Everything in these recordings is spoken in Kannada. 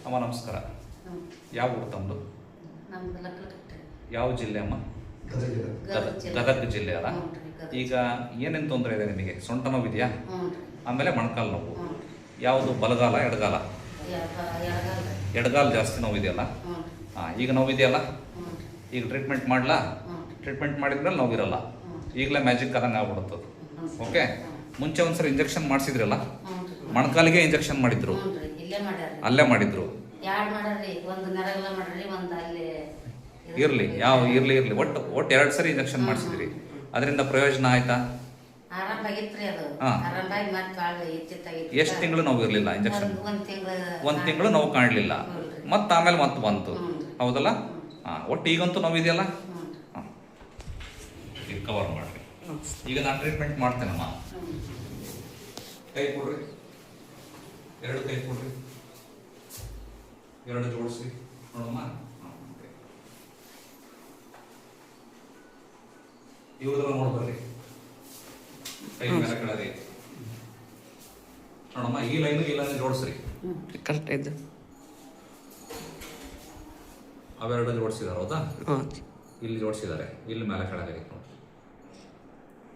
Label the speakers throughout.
Speaker 1: ಅಮ್ಮ ನಮಸ್ಕಾರ ಯಾವ ಊರು ತಮ್ಮದು ಯಾವ ಜಿಲ್ಲೆ ಅಮ್ಮ
Speaker 2: ಗದಗ ಜಿಲ್ಲೆ.
Speaker 1: ಅಲ್ಲ. ಈಗ ಏನೇನು ತೊಂದರೆ ಇದೆ ನಿಮಗೆ ಸೊಂಟ ನೋವಿದೆಯಾ ಆಮೇಲೆ ಮೊಣಕಾಲು ನೋವು ಯಾವುದು ಬಲಗಾಲ ಎಡಗಾಲ
Speaker 2: ಎಡಗ- ಎಡಗಾಲ
Speaker 1: ಜಾಸ್ತಿ ನೋವಿದೆಯಲ್ಲ ಹಾಂ ಈಗ ನೋವಿದೆಯಲ್ಲ ಈಗ ಟ್ರೀಟ್ಮೆಂಟ್ ಮಾಡಲಾ. ಟ್ರೀಟ್ಮೆಂಟ್ ಮಾಡಿದ್ಮೇಲೆ ನೋವಿರಲ್ಲ ಈಗಲೇ ಮ್ಯಾಜಿಕ್ ಆದಂಗೆ ಆಗ್ಬಿಡುತ್ತದೆ
Speaker 2: ಹ್ಞೂ.
Speaker 1: ಓಕೆ ಮುಂಚೆ ಒಂದ್ಸರಿ ಇಂಜೆಕ್ಷನ್ ಮಾಡಿಸಿದ್ರಲ್ಲ ಮೊಣಕಾಲಿಗೆ ಇಂಜೆಕ್ಷನ್ ಮಾಡಿದ್ರು ಅಲ್ಲೇ ಮಾಡಿದ್ರು. ಇರ್ಲಿ ಯಾವ ಇರ್ಲಿ ಇರ್ಲಿ. ಒಟ್ಟು ಒಟ್ಟು ಎರಡು ಸರಿ ಇಂಜೆಕ್ಷನ್ ಮಾಡಿಸಿದ್ರಿ. ಅದರಿಂದ ಪ್ರಯೋಜನ ಆಯ್ತಾ? ಎಷ್ಟು ತಿಂಗಳು ನೋವು ಇರಲಿಲ್ಲ ಇಂಜೆಕ್ಷನ್
Speaker 2: ಒಂದು ತಿಂಗಳು
Speaker 1: ನೋವು ಕಾಣಲಿಲ್ಲ. ಮತ್ತೆ ಆಮೇಲೆ ಮತ್ತೆ ಬಂತು. ಹೌದಲ್ಲ? ಹಾಂ ಒಟ್ಟು ಈಗಂತೂ ನೋವಿದೆಯಲ್ಲ ಕವರ್ ಮಾಡಿರಿ. ಈಗ ನಾನು ಟ್ರೀಟ್ಮೆಂಟ್ ಮಾಡ್ತೇನಮ್ಮ. ಕೈ ಕೊಡ್ರಿ. ಎರಡು ಕೈ ಕೊಡ್ರಿ. ಎರಡು ಜೋಡಿಸಿ. ನೋಡಮ್ಮ ಇವ್ರದ್ರ ನೋಡ್ಬರ್ರಿ ಕೈ ಮೇಲೆ ಕೆಳಗೆ. ನೋಡಮ್ಮ ಈ ಲೈನ್ ಈ ಲೈನ್ ಜೋಡಿಸ್ರಿ.
Speaker 3: ಕರೆಕ್ಟ್ ಇದೆ
Speaker 1: ಅವೆರಡು ಜೋಡಿಸಿದಾರ ಹೌದಾ? ಇಲ್ಲಿ ಜೋಡಿಸಿದ್ದಾರೆ ಇಲ್ಲಿ ಮೇಲೆ ಕೆಳಗೆ.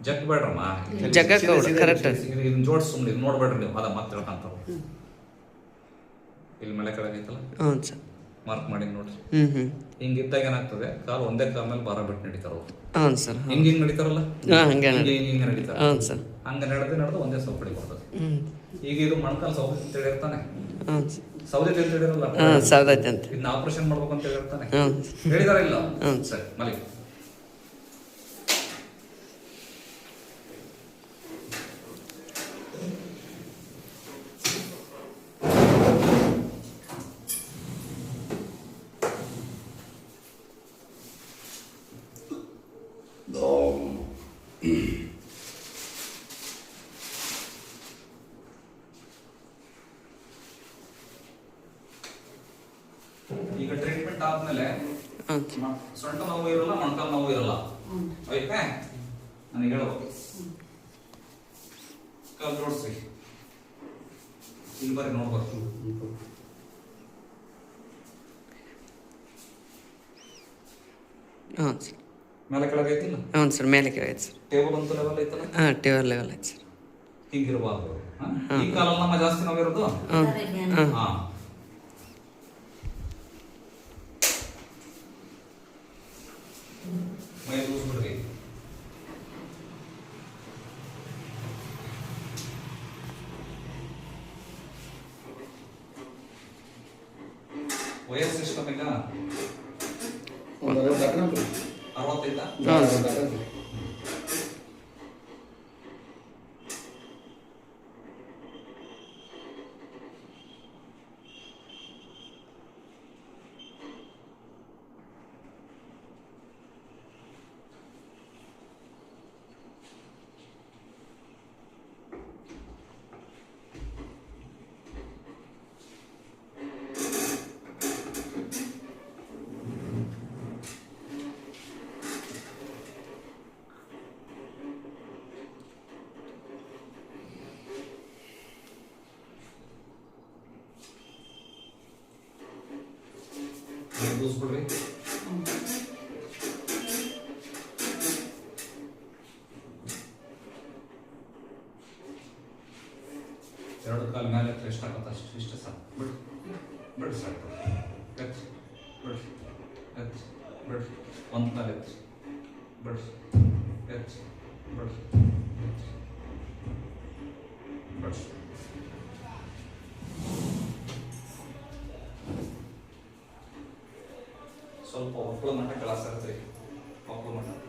Speaker 1: ಜಗ್ ಬೇಡ್ರಮ್ಮ.
Speaker 3: ಜಗ್ಗಕ್ಕೆ ಹೌದು, correct.
Speaker 1: ಇದನ್ನ ಜೋಡಿಸ್ ಸುಮ್ಮನೆ ಇದು ನೋಡ್ಬೇಡ್ರಿ ನೀವು. ಅದ ಮತ್ತೆ ತಿಳ್ಕೊಂತಾವ ಇಲ್ಲಿ ಮಳೆ ಕೆಳಗೆ ಐತಲ್ಲ?
Speaker 3: ಹಾಂ ಸರ್.
Speaker 1: ಮಾರ್ಕ್ ಮಾಡಿ ನೋಡ್ರಿ.
Speaker 3: ಹ್ಞೂ ಹ್ಞೂ
Speaker 1: ಹಿಂಗಿದ್ದಾಗ ಏನಾಗ್ತದೆ? ಕಾಲು ಒಂದೇ ಕಾಲ ಮೇಲೆ ಭಾರ ಬಿಟ್ಟು ನಡೀತಾರ ಅವ್ರು.
Speaker 3: ಹಾಂ ಸರ್
Speaker 1: ಹಿಂಗ ಹಿಂಗ್ ನಡೀತಾರಲ್ಲ?
Speaker 3: ಹಾಂ ಹಂಗೆ
Speaker 1: ಹಿಂಗೆ ಹಿಂಗೆ ಹಿಂಗೆ ನಡೀತಾರ.
Speaker 3: ಹಾಂ ಸರ್.
Speaker 1: ಹಂಗ ನಡೆದು ನಡೆದು ಒಂದೇ ಸೌಕಡಿ ಬರ್ತದೆ
Speaker 3: ಹ್ಞೂ.
Speaker 1: ಈಗ ಇದು ಮೊಣಕಾಲು ಸೌದೆ ತಿಳಿರ್ತಾನೆ
Speaker 3: ಹಾಂ ಸರ್.
Speaker 1: ಸೌದೆ ತಿಳಿದಿರಲ್ಲ
Speaker 3: ಹಾಂ ಸೌದೈತೆ ಅಂತ
Speaker 1: ಇದನ್ನ ಆಪರೇಷನ್ ಮಾಡ್ಬೇಕು ಅಂತ ಹೇಳಿರ್ತಾನೆ.
Speaker 3: ಹಾಂ
Speaker 1: ಹೇಳಿದಾರ ಇಲ್ಲ?
Speaker 3: ಸರ್.
Speaker 1: ಸರಿ ಮಲಿ ಈಗ ಟ್ರೀಟ್ಮೆಂಟ್ ಆದ್ಮೇಲೆ
Speaker 3: ಹಾಂ
Speaker 1: ಮ- ಸೊಂಟ ನೋವು ಇರಲ್ಲ ಮೊಣಕಾಲು ನೋವು ಇರಲ್ಲ.
Speaker 2: ಹ್ಞೂ.
Speaker 1: ಆಯ್ತಾ? ನನಗೆ ಹೇಳ್ಬೇಕು ಕಾಲು ಜೋಡಿಸ್ರಿ. ಇಲ್ಲಿ ಬರ್ರಿ ನೋಡ್ಬಾರ್ದು
Speaker 3: ಹಾಂ ಸರ್.
Speaker 1: ಮೇಲೆ ಕೆಳಗೆ ಐತಿಲ್ಲ?
Speaker 3: ಹ್ಞೂ ಸರ್ ಮೇಲೆ ಕೆಳಗೆ ಸರ್.
Speaker 1: ಟೇಬಲ್ ಅಂತ ಲೆವೆಲ್ ಐತಲ್ಲ?
Speaker 3: ಹಾಂ ಟೇಬಲ್ ಲೆವೆಲ್ ಐತೆ ಸರ್
Speaker 1: ಹಿಂಗಿರಬಾರ್ದು? ಈ ಕಾಲಲ್ಲಿ ನಮ್ಮ ಜಾಸ್ತಿ ನೋವಿರೋದು?
Speaker 3: ಹಾಂ.
Speaker 1: ಮೈ ಲೂಸ್ ಬಿಡ್ರಿ ವಯಸ್ಸು ಎಷ್ಟು ನಮೀಗ ಅರವತ್ತೈದ
Speaker 3: ಹಾಂ ಸರ್
Speaker 1: ಮೈ ಲೂಸ್ ಬಿಡ್ರಿ ಎರಡು ಕಾಲ ಮೇಲೆ ಎತ್ತರ ಎಷ್ಟಾಗತ್ತೆ ಅಷ್ಟು ಇಷ್ಟ ಸಾಕು ಬಿಡು ಬಿಡು ಸಾಕು ಎತ್ತು ಬಿಡು ಎತ್ತು ಬಿಡು ಒಂದು ಕಾಲು ಎತ್ತು ಬಿಡು ಎತ್ತು ಬಿಡು ಎತ್ತು ಬಿಡು పవర్ఫుల్ అనమాట గ్లాస్ సర్జరీ పవర్ఫుల్ అనమాట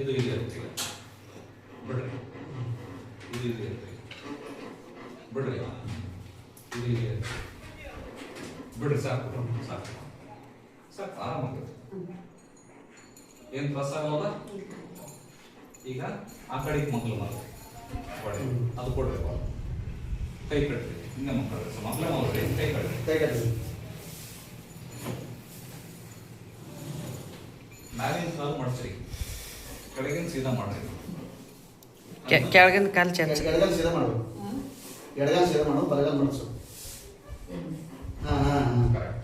Speaker 1: ಇದು ಇಲ್ಲಿ ಇರುತ್ತೆ ಬಿಡ್ರಿ. ಇದು ಇಲ್ಲಿ ಇರುತ್ತೆ ಬಿಡ್ರಿ. ಇದು ಇಲ್ಲಿ ಇರುತ್ತೆ. ಬಿಡ್ರಿ ಸಾಕು ಸಾಕು ಸಾಕು ಆರಾಮಾಗುತ್ತೆ ಏನು ತ್ರಾಸ ಆಗಲ್ಲ ಈಗ ಆ ಕಡೆಗೆ ಮಕ್ಕಳು ಮಾಡಿ ಕೊಡಿ. ಅದು ಕೊಡ್ರಿ. ಕೈ ಕಟ್ರಿ. ಹಿಂಗೆ ಮಕ್ಕಳು ಮಕ್ಕಳೇ ಮಾಡ್ರಿ ಕೈ ಕಟ್ರಿ.
Speaker 4: ಕೈ ಕಟ್ಟಿ
Speaker 1: ಮ್ಯಾಲಿನ ಕಾಲು ಮಾಡಿಸ್ರಿ ಕೆಳಗಿನ ಸೀದಾ ಮಾಡ್ರಿ
Speaker 3: ಕೆ- ಕೆಳಗಿಂದ ಕಾಲು ಚಾಚ
Speaker 4: ಎಡಗಾಲ ಸೀದಾ ಮಾಡು ಎಡಗಾಲ ಸೀದಾ ಮಾಡು ಬಲಗಾಲ ಮಡಚು ಹಾಂ ಹಾಂ ಹಾಂ.
Speaker 1: ಕರೆಕ್ಟ್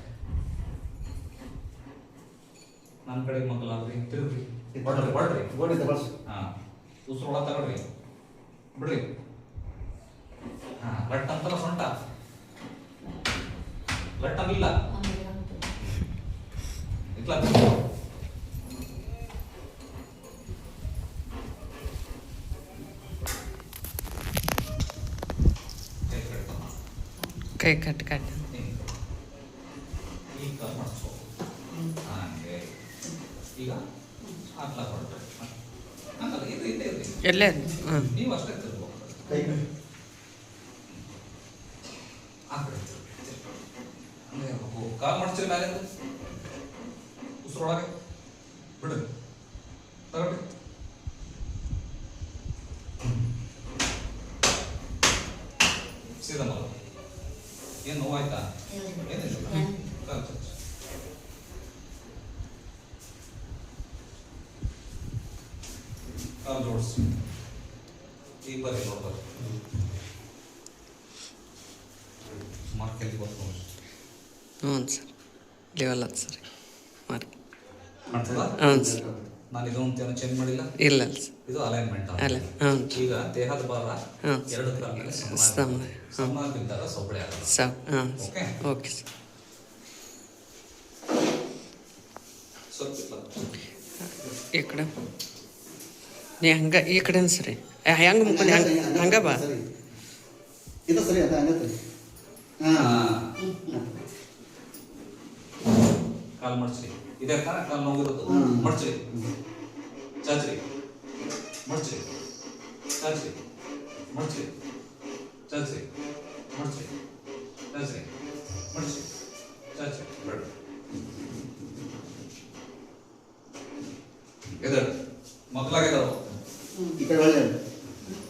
Speaker 1: ನನ್ನ ಕಡೆಗೆ ಮಕ್ಕಳು ಆಗ್ರಿ ತಿರುಗ್ರಿ. ಬಡ್ರಿ ಬಡ್ರಿ
Speaker 4: ಗೋಡಿಂದ ಬಳಸು.
Speaker 1: ಹಾ. ಉಸಿರು ಒಳ ತಗೊಳ್ರಿ. ಬಿಡ್ರಿ. ಹಾ ಲಟ್ ಅಂತಲ್ಲ ಸೊಂಟ. ಲಟ್ ಅಲ್ಲಿಲ್ಲ ಇಟ್ಲ ಇದೆ ಇದೆ
Speaker 3: ಎಲ್ಲೇ ಹಾಂ
Speaker 1: ನೀವು ಅಷ್ಟೇ ತಿರ್ಬೇಕು
Speaker 4: ಕೈ ಕಟ್ಟಿ
Speaker 1: ಆ ಕಡೆ ಹಂಗೆ ಹೋಗು. ಕಾಲ್ ಮಾಡ್ತೀರಿ ಮೇಲೆ ಉಸಿರೊಳಗೆ ಬಿಡ್ರಿ ತಗೊಳ್ರಿ ಸೀದಾ ಮಲ ಏನು ನೋವಾಯ್ತಾ? ಏನಿಲ್ಲ ಕಾಲ್ ಜೋಡಿಸಿ. ಈಗ ಬರ್ರಿ ಬರ್ತು
Speaker 3: ಹ್ಞೂ ಸರ್. ಲೆವೆಲ್ ಅದು ಸರ್. ಮಾರ್ಕ್
Speaker 1: ಕಾಣ್ತದ
Speaker 3: ಹ್ಞೂ ಸರ್.
Speaker 1: ನಾನು ಇದು ಚೇಂಜ್ ಮಾಡಿಲ್ಲ.
Speaker 3: ಇಲ್ಲ
Speaker 1: ಇದು ಅಲೈನ್ಮೆಂಟ್
Speaker 3: ಅಲ್ಲ ಹ್ಞೂ.
Speaker 1: ಈಗ ದೇಹದ ಭಾರ ಎರಡು ಕಾಲ ಮೇಲೆ
Speaker 3: ಸಮ.
Speaker 1: ಸಮ
Speaker 3: ಹ್ಮ್.
Speaker 1: ಬಿದ್ದಾಗ ಸೊಬಳೆ ಆಗಲ್ಲ
Speaker 3: ಸರ್ ಹಾಂ
Speaker 1: ಓಕೆ?
Speaker 3: Okay sir. ಈ ಕಡೆ. ನೀ ಹಂಗೆ ಈ ಕಡೆ ಸರಿ. ಹೆಂಗೆ ಮುಕ್ಕೊಂಡು? ಹಂಗೆ ಹಂಗೆ ಬಾ.
Speaker 4: ಇದು ಸರಿ ಅಂತ ಹಂಗ
Speaker 1: ಹಾ.
Speaker 4: ಹಾಂ
Speaker 1: ಕಾಲ್ ಮಡ್ಚ್ರಿ ಇದೇ ತರ ಕಾಲ್ ನೋವಿರೋದು. ಮಡ್ಚ್ರಿ ಚಾಚ್ರಿ. ಮಡ್ಚ್ರಿ ಚಾಚ್ರಿ. ಮಡ್ಚ್ರಿ ಚಾಚ್ರಿ. ಮಡ್ಚ್ರಿ ಚಾಚ್ರಿ. ಮಡ್ಚ್ರಿ ಚಾಚ್ರಿ. ಬೇಡ. ಎದರ್. ಮಕ್ಕಳಾಗಿದ್ದಾವ
Speaker 4: ಈ ಕಡೆ ಹೊಳ್ಳಿ ಹೇಳು.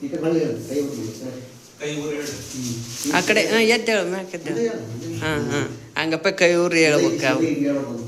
Speaker 4: ಈ ಕಡೆ ಹೊಳ್ಳಿ ಕೈ ಬಿಟ್ಟು ಸರಿ.
Speaker 1: ಕೈ ಊರಿ ಹೇಳ್ರಿ
Speaker 3: ಆ ಕಡೆ ಹಾಂ ಎದ್ದೇಳು ಮ್ಯಾಕೆ
Speaker 4: ಹೇಳು, ಹೇಳು.
Speaker 3: ಹಾಂ ಹಾಂ. ಹಂಗಪ್ಪ ಕೈ ಊರಿ ಹೇಳ್ಬೇಕು.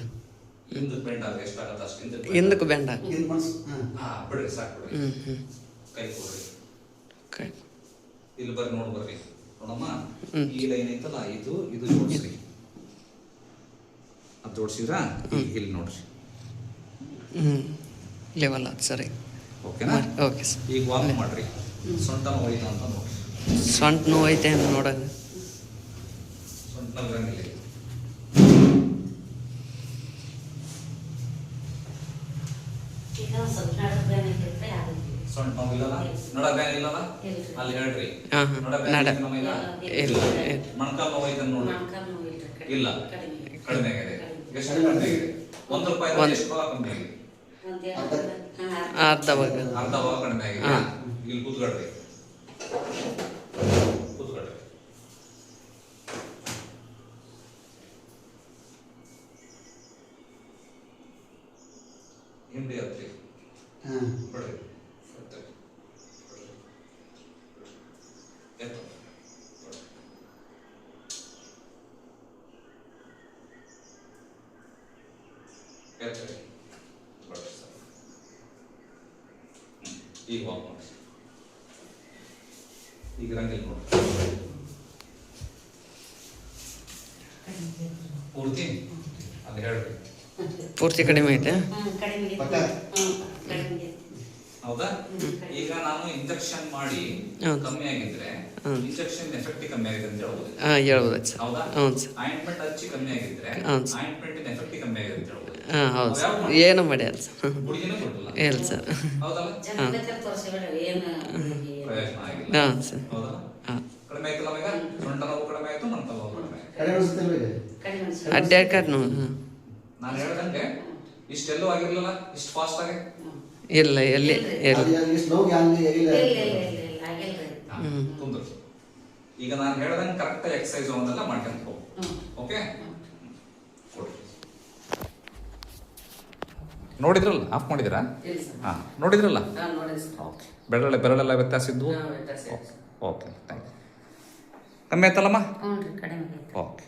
Speaker 1: ಹಿಂದಕ್ಕೆ ಬೆಂಡ್ ಆಗ ಎಷ್ಟಾಗತ್ತೆ ಅಷ್ಟು ಹಿಂದಕ್ಕೆ
Speaker 3: ಹಿಂದಕ್ಕೆ ಬೆಂಡ
Speaker 4: ಇದು ಮನ್ಸು ಹಾಂ.
Speaker 1: ಹಾ ಬಿಡ್ರಿ ಸಾಕು ಬಿಡ್ರಿ.
Speaker 3: ಹ್ಞೂ ಹ್ಞೂ
Speaker 1: ಕೈ ಕೊಡ್ರಿ.
Speaker 3: ಕೈ.
Speaker 1: ಇಲ್ಲಿ ಬರ್ರಿ ನೋಡಿ ಬರ್ರಿ. ನೋಡಮ್ಮ. ಈ ಲೈನ್ ಐತಲ್ಲ ಇದು ಇದು ಜೋಡಿಸ್ರಿ. ಅದು ಜೋಡಿಸಿದ್ರಾ? ಇಲ್ಲಿ ನೋಡ್ರಿ.
Speaker 3: ಹ್ಞೂ ಲೆವೆಲ್ ಅದು ಸರಿ.
Speaker 1: ಓಕೆನಾ?
Speaker 3: Okay sir.
Speaker 1: ಈಗ ವಾಕ್ ಮಾಡ್ರಿ. ಸೊಂಟ ನೋಯ್ತಾ ಅಂತ ನೋಡ್ರಿ.
Speaker 3: ಸೊಂಟ ನೋವು ಐತೆ ಅಂತ ನೋಡೋದು.
Speaker 1: ಸೊಂಟ
Speaker 2: ಸ್ವಲ್ಪ ಆಗುತ್ತೆ
Speaker 1: ಸೊಂಟ ನಡಬ್ಯಾನ್ ಇಲ್ಲಲ್ಲ ಅಲ್ಲಿ ಹೇಳ್ರಿ.
Speaker 3: ಹಾಂ ಹಾಂ.
Speaker 1: ನಡಬ್ಯಾನ್
Speaker 3: ನಡ
Speaker 1: ಐತೆ ನಮಗಿಲ್ಲ?
Speaker 3: ಇಲ್ಲ ಇಲ್ಲ
Speaker 1: ಮೊಣಕಾಲ್ ನೋವು ಐತೆ
Speaker 2: ನೋಡಿ
Speaker 1: ಇಲ್ಲ.
Speaker 2: ಕಡಿಮೆ.
Speaker 1: ಕಡಿಮೆ ಆಗಿದೆ. ಎಷ್ಟು ಕಡಿಮೆ ಆಗಿದೆ ಒಂದು ರೂಪಾಯಿ ಎಷ್ಟು ಭಾಗ ಕಡಿಮೆ ಆಗಿದೆ
Speaker 3: ಅರ್ಧ. ಭಾಗ.
Speaker 1: ಅರ್ಧ ಭಾಗ ಕಡಿಮೆ ಆಗಿದೆ. ಇಲ್ಲಿ ಕೂತ್ಕೊಳ್ರಿ ಹಿಂದೆ ಹತ್ರಿ
Speaker 4: ಹಾಂ
Speaker 1: ಬಿಡ್ರಿ ಹತ್ರಿ. ಬಿಡ್ರಿ. ಎತ್ತು. ಬಿಡ್ರಿ. ಎತ್ರಿ. ಬಿಡ್ರಿ ಸರ್. ಹ್ಮ್. ಈಗ ವಾಕ್ ಮಾಡಿ ಈಗ ರಂಗಿಲ್ ನೋಡಿ ಪೂರ್ತಿ ಅಲ್ಲಿ ಹೇಳ್ರಿ
Speaker 3: ಪೂರ್ತಿ ಕಡಿಮೆ ಐತೆ
Speaker 2: ಹ್ಮ್, ಕಡಿಮೆ ಇದೆ.
Speaker 4: ಪಕ್ಕ?
Speaker 2: ಹ್ಮ್, ಕಡಿಮೆ ಇದೆ.
Speaker 1: ಹೌದಾ? ಈಗ ನಾನು ಇಂಜೆಕ್ಷನ್ ಮಾಡಿ. ಕಮ್ಮಿ ಆಗಿದ್ರೆ ಇಂಜೆಕ್ಷನ್ ಎಫೆಕ್ಟ್ ಕಮ್ಮಿ ಆಗಿದೆ ಅಂತ ಹೇಳ್ಬೋದು.
Speaker 3: ಹಾಂ ಹೇಳ್ಬೋದು ಸರ್
Speaker 1: ಹೌದಾ?
Speaker 3: ಹೌದು ಸರ್
Speaker 1: ಆಯಿಂಟ್ಮೆಂಟ್ ಹಚ್ಚಿ ಕಮ್ಮಿ ಆಗಿದ್ರೆ
Speaker 3: ಹೌದು ಸರ್.
Speaker 1: ಆಯಿಂಟ್ಮೆಂಟ್ ಎಫೆಕ್ಟ್ ಕಮ್ಮಿ ಆಗಿದೆ ಅಂತ ಹೇಳ್ಬೋದು.
Speaker 3: ಹಾಂ ಹೌದು ಸರ್
Speaker 1: ಅದ್ಯಾವ
Speaker 3: ಏನು ಮಾಡ್ಯಾರ ಸರ್
Speaker 1: ಗುಳಿಗೆನೂ ಕೊಟ್ಟಿಲ್ಲ
Speaker 3: ಇಲ್ಲ ಸರ್
Speaker 1: ಹೌದಲ್ಲ?
Speaker 2: ಜನಕ್ಕೆ ಏನು
Speaker 1: ಪ್ರಯೋಜನ ಆಗಿಲ್ಲ.
Speaker 3: ಹಾಂ ಸರ್
Speaker 1: ಹೌದಾ
Speaker 3: ಹಾಂ.
Speaker 1: ಕಡಿಮೆ ಆಯ್ತಲ್ಲ ಈಗ ಸೊಂಟ ನೋವು ಕಡಿಮೆ ಆಯ್ತು ನನ್ನ ತಲೆ ನೋವು ಕಡಿಮೆ ಆಯ್ತು.
Speaker 4: ಕಡೆ ಅನಿಸುತ್ತಿಲ್ವ ಈಗ?
Speaker 2: ಕಡಿಮೆ ಅನ್ಸುತ್ತೆ.
Speaker 3: ಅಡ್ಡಾಡ್ಕಾರ್ ಹಾಂ.
Speaker 1: ನಾನು ಹೇಳ್ದಂಗೆ ಇಷ್ಟೆಲ್ಲೂ ಆಗಿರ್ಲಿಲ್ಲ ಇಷ್ಟು ಫಾಸ್ಟ್ ಆಗಿ?
Speaker 3: ಇಲ್ಲ ಎಲ್ಲಿ ಎಲ್ಲಿ?
Speaker 1: ಈಗ ನಾನು ಹೇಳ್ದಂಗೆ ಕರೆಕ್ಟ್ ಎಕ್ಸಸೈಸ್ ಅವನ್ನೆಲ್ಲ ಮಾಡ್ಕೊಂತ ಹೋಗು. ಓಕೆ ನೋಡಿದ್ರಲ್ಲ? ಆಫ್ ಮಾಡಿದಿರಾ ಹಾಂ ನೋಡಿದ್ರಲ್ಲ? ಓಕೆ ಬೆರಳೆ ಬೆರಳೆಲ್ಲ ವ್ಯತ್ಯಾಸ
Speaker 2: ಇದ್ದು.
Speaker 1: ಓಕೆ ಥ್ಯಾಂಕ್ ಯು ಕಮ್ಮಿ ಆಯ್ತಲ್ಲಮ್ಮ? ಓಕೆ